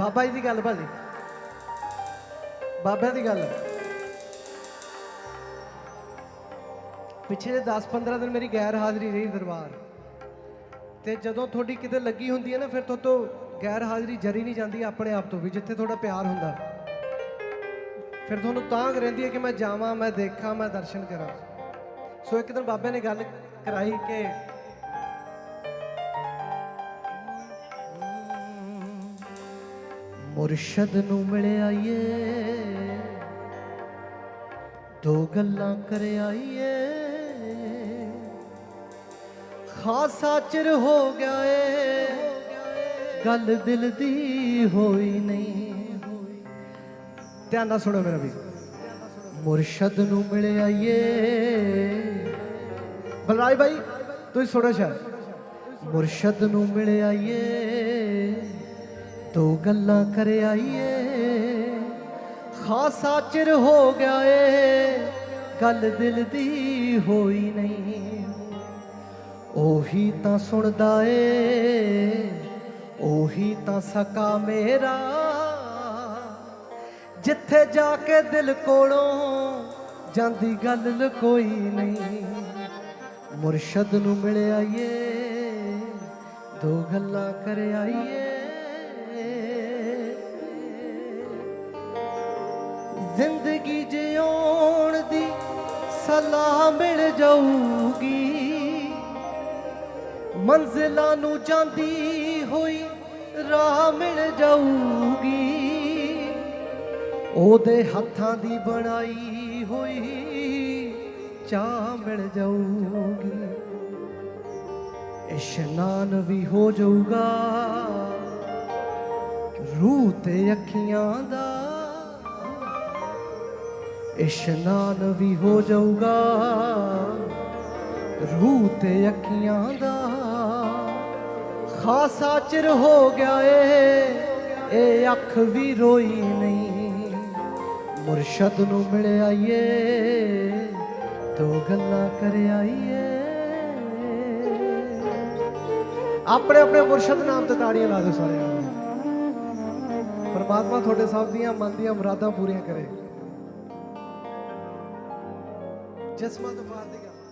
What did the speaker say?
ਬਾਬਾ ਜੀ ਦੀ ਗੱਲ ਭਾਜੀ। ਬਾਬਾ ਦੀ ਗੱਲ। ਪਿਛਲੇ 10-15 ਦਿਨ ਮੇਰੀ ਗੈਰ ਹਾਜ਼ਰੀ ਰਹੀ ਦਰਬਾਰ। ਤੇ ਜਦੋਂ ਤੁਹਾਡੀ ਕਿਤੇ ਲੱਗੀ ਹੁੰਦੀ ਹੈ ਨਾ, ਫਿਰ ਤੋਂ ਤੋਂ ਗੈਰ ਹਾਜ਼ਰੀ ਜਰੀ ਨਹੀਂ ਜਾਂਦੀ ਆਪਣੇ ਆਪ ਤੋਂ ਵੀ, ਜਿੱਥੇ ਤੁਹਾਡਾ ਪਿਆਰ ਹੁੰਦਾ। ਫਿਰ ਤੁਹਾਨੂੰ ਤਾਂ ਰਹਿੰਦੀ ਹੈ ਕਿ ਮੈਂ ਜਾਵਾਂ, ਮੈਂ ਦੇਖਾਂ, ਮੈਂ ਦਰਸ਼ਨ ਕਰਾਂ। ਸੋ ਇੱਕ ਦਿਨ ਬਾਬੇ ਨੇ ਗੱਲ ਕਰਾਈ ਕਿ ਮੁਰਸ਼ਦ ਨੂੰ ਮਿਲ ਆਈਏ। ਦੋ ਗੱਲਾਂ ਕਰ ਆਈਏ। ਖਾਸਾ ਚਿਰ ਹੋ ਗਿਆ ਏ। ਗੱਲ ਦਿਲ ਦੀ ਹੋਈ ਨਹੀਂ। ਧਿਆਨ ਨਾਲ ਸੁਣੋ ਮੇਰਾ ਵੀ ਮੁਰਸ਼ਦ ਨੂੰ ਮਿਲ ਆਈਏ। ਬਲਰਾਜ ਭਾਈ, ਤੁਸੀਂ ਸੁਣੋ ਸ਼ਾਇਦ। ਮੁਰਸ਼ਦ ਨੂੰ ਮਿਲ ਆਈਏ। ਦੋ ਗੱਲਾਂ ਕਰ ਆਈਏ। ਖਾਸਾ ਚਿਰ ਹੋ ਗਿਆ ਏ, ਗੱਲ ਦਿਲ ਦੀ ਹੋਈ ਨਹੀਂ। ਉਹੀ ਤਾਂ ਸੁਣਦਾ ਏ, ਉਹੀ ਤਾਂ ਸਕਾ ਮੇਰਾ। ਜਿੱਥੇ ਜਾ ਕੇ ਦਿਲ ਕੋਲੋਂ ਜਾਂਦੀ ਗੱਲ ਕੋਈ ਨਹੀਂ। ਮੁਰਸ਼ਦ ਨੂੰ ਮਿਲ ਆਈਏ, ਦੋ ਗੱਲਾਂ ਕਰ ਆਈਏ। ਜ਼ਿੰਦਗੀ ਜਿਉਣ ਦੀ ਸਲਾਹ ਮਿਲ ਜਾਊਗੀ। ਮੰਜ਼ਿਲਾਂ ਨੂੰ ਜਾਂਦੀ ਹੋਈ ਰਾਹ ਮਿਲ ਜਾਊਗੀ। ਉਹਦੇ ਹੱਥਾਂ ਦੀ ਬਣਾਈ ਹੋਈ ਚਾਹ ਮਿਲ ਜਾਊਗੀ। ਇਸ਼ਨਾਨ ਵੀ ਹੋ ਜਾਊਗਾ। ਰੂਹ ਤੇ ਅੱਖੀਆਂ ਦਾ ਇਸ਼ਨਾਨ ਵੀ ਹੋ ਜਾਊਗਾ। ਰੂਹ ਤੇ ਅੱਖੀਆਂ ਦਾ ਖਾਸਾ ਚਿਰ ਹੋ ਗਿਆ ਏ। ਇਹ ਅੱਖ ਵੀ ਰੋਈ ਨਹੀਂ। ਮੁਰਸ਼ਦ ਨੂੰ ਮਿਲ ਆਈਏ, ਦੋ ਗੱਲਾਂ ਕਰ ਆਈਏ। ਆਪਣੇ ਆਪਣੇ ਮੁਰਸ਼ਦ ਨਾਮ ਤੇ ਤਾੜੀਆਂ ਲਾ ਦਿਓ ਸਾਰਿਆਂ ਨੂੰ। ਪਰਮਾਤਮਾ ਤੁਹਾਡੇ ਸਭ ਦੀਆਂ ਮਨ ਦੀਆਂ ਮੁਰਾਦਾਂ ਪੂਰੀਆਂ ਕਰੇ। ਜਿਸਮਾਂ ਤੋਂ ਬਾਹਰ ਦੀ ਗੱਲ।